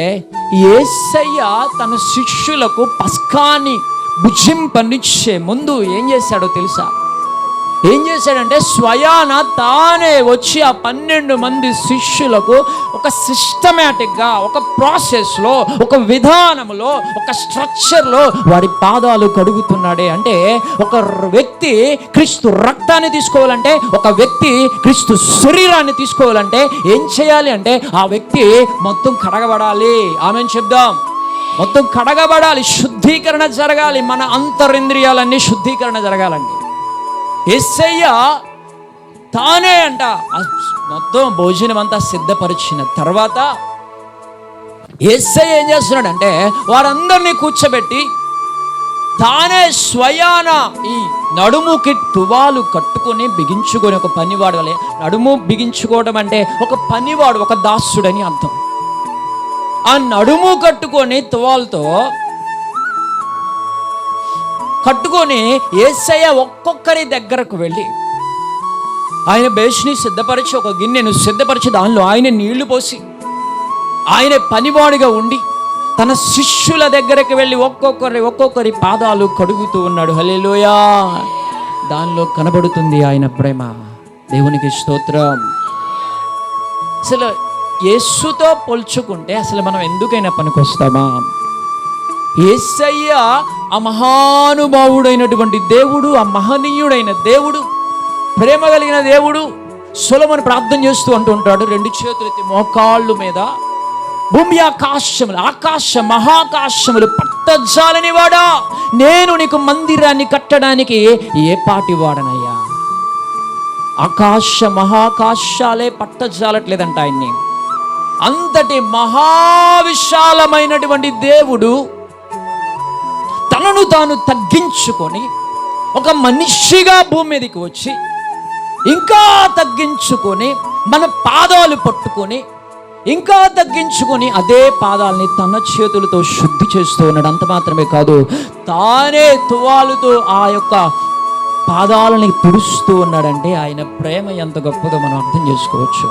ఏసయ్య తన శిష్యులకు పస్కాని భుజింపనిచ్చే ముందు ఏం చేశాడో తెలుసా? ఏం చేశాడంటే స్వయాన తానే వచ్చి ఆ పన్నెండు మంది శిష్యులకు ఒక సిస్టమేటిక్గా ఒక ప్రాసెస్లో ఒక విధానంలో ఒక స్ట్రక్చర్లో వారి పాదాలు కడుగుతున్నాడే. అంటే ఒక వ్యక్తి క్రీస్తు రక్తాన్ని తీసుకోవాలంటే ఒక వ్యక్తి క్రీస్తు శరీరాన్ని తీసుకోవాలంటే ఏం చేయాలి అంటే ఆ వ్యక్తి మొత్తం కడగబడాలి. ఆమె చెప్దాం. మొత్తం కడగబడాలి శుద్ధీకరణ జరగాలి. మన అంతరింద్రియాలన్నీ శుద్ధీకరణ జరగాలండి. ఎస్సయ్య తానే అంట. మొత్తం భోజనం అంతా సిద్ధపరిచిన తర్వాత ఎస్ఐ ఏం చేస్తున్నాడంటే వారందరినీ కూర్చోబెట్టి తానే స్వయాన ఈ నడుముకి టువాలు కట్టుకొని బిగించుకొని ఒక పనివాడు వలె నడుము బిగించుకోవడం అంటే ఒక పనివాడు ఒక దాసుడని అర్థం. ఆ నడుము కట్టుకొని తువాలతో కట్టుకొని ఏసయ్య ఒక్కొక్కరి దగ్గరకు వెళ్ళి ఆయన బేష్ని సిద్ధపరిచి ఒక గిన్నెను సిద్ధపరిచి దానిలో ఆయన నీళ్ళు పోసి ఆయన పనివాడిగా ఉండి తన శిష్యుల దగ్గరికి వెళ్ళి ఒక్కొక్కరి ఒక్కొక్కరి పాదాలు కడుగుతూ ఉన్నాడు. హలేలోయా దానిలో కనబడుతుంది ఆయన ప్రేమ. దేవునికి స్తోత్రం. అసలు యేసుతో పోల్చుకుంటే అసలు మనం ఎందుకైనా పనికొస్తామా? ఏసయ్య ఆ మహానుభావుడైనటువంటి దేవుడు ఆ మహనీయుడైన దేవుడు ప్రేమ కలిగిన దేవుడు సులమని ప్రార్థన చేస్తూ అంటూ ఉంటాడు. రెండు చేతులెత్తి మోకాళ్ళు మీద భూమి ఆకాశములు ఆకాశ మహాకాశములు పట్టజాలని వాడా. నేను నీకు మందిరాన్ని కట్టడానికి ఏ పాటి వాడనయ్యా? ఆకాశ మహాకాశాలే పట్టజాలట్లేదంట ఆయన్ని. అంతటి మహావిశాలమైనటువంటి దేవుడు తాను తాను తగ్గించుకొని ఒక మనిషిగా భూమి మీదకి వచ్చి ఇంకా తగ్గించుకొని మన పాదాలు పట్టుకొని ఇంకా తగ్గించుకొని అదే పాదాలని తన చేతులతో శుద్ధి చేస్తూ ఉన్నాడు. అంత మాత్రమే కాదు తానే తువాలుతో ఆ యొక్క పాదాలని తుడుస్తూ ఉన్నాడంటే ఆయన ప్రేమ ఎంత గొప్పదో మనం అర్థం చేసుకోవచ్చు.